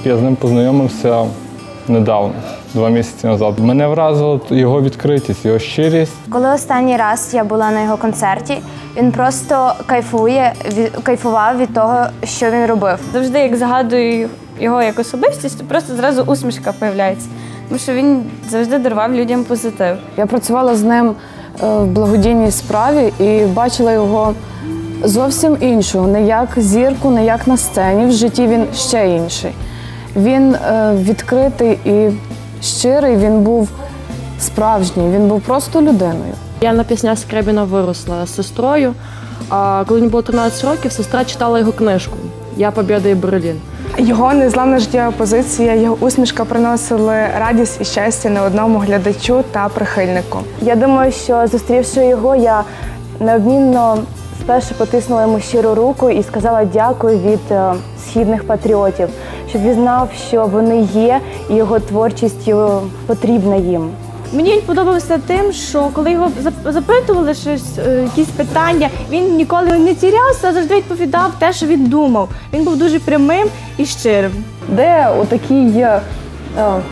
принципі, я з ним познайомився недавно, два місяці назад. Мене вразила його відкритість, його щирість. Коли останній раз я була на його концерті, він просто кайфує, кайфував від того, що він робив. Завжди, як згадую його як особистість, то просто зразу усмішка появляється. Тому що він завжди дарував людям позитив. Я працювала з ним е, в благодійній справі і бачила його зовсім іншого, не як зірку, не як на сцені. В житті він ще інший. Він е, відкритий і щирий, він був справжній, він був просто людиною. Я на пісня Скребіна виросла з сестрою. А коли мені було 13 років, сестра читала його книжку Я Побєда і Берлін. Його незламна життєва позиція, його усмішка приносили радість і щастя не одному глядачу та прихильнику. Я думаю, що зустрівши його, я неодмінно спершу потиснула йому щиру руку і сказала дякую від е, східних патріотів, щоб він знав, що вони є, і його творчість е, потрібна їм. Мені він подобався тим, що коли його зап- запитували щось, е, якісь питання, він ніколи не тірявся, а завжди відповідав те, що він думав. Він був дуже прямим і щирим. Де у такій е,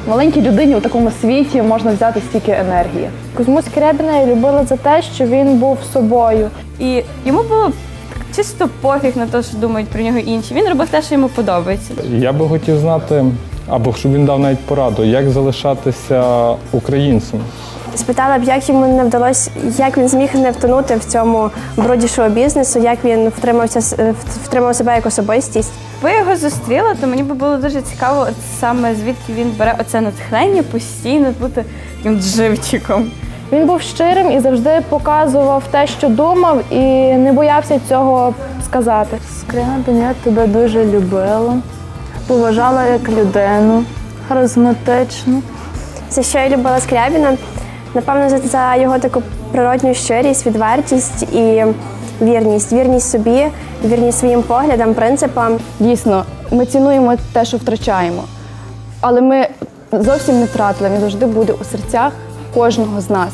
маленькій людині у такому світі можна взяти стільки енергії? Кузьму Скрябіна я любила за те, що він був собою. І йому було чисто пофіг на те, що думають про нього інші. Він робив те, що йому подобається. Я би хотів знати, або щоб він дав навіть пораду, як залишатися українцем. Спитала б, як йому не вдалося, як він зміг не втонути в цьому броді шоу-бізнесу, як він втримався е, втримав себе як особистість. Якби я його зустріла, то мені би було дуже цікаво, от саме звідки він бере оце натхнення постійно бути таким дживчиком. Він був щирим і завжди показував те, що думав, і не боявся цього сказати. Скрябін, я тебе дуже любила, поважала як людину, харизматичну. За що я любила Скрябіна? Напевно, за, за його таку природню щирість, відвертість і вірність. Вірність собі, вірність своїм поглядам, принципам. Дійсно, ми цінуємо те, що втрачаємо, але ми зовсім не втратили. Він завжди буде у серцях кожного з нас.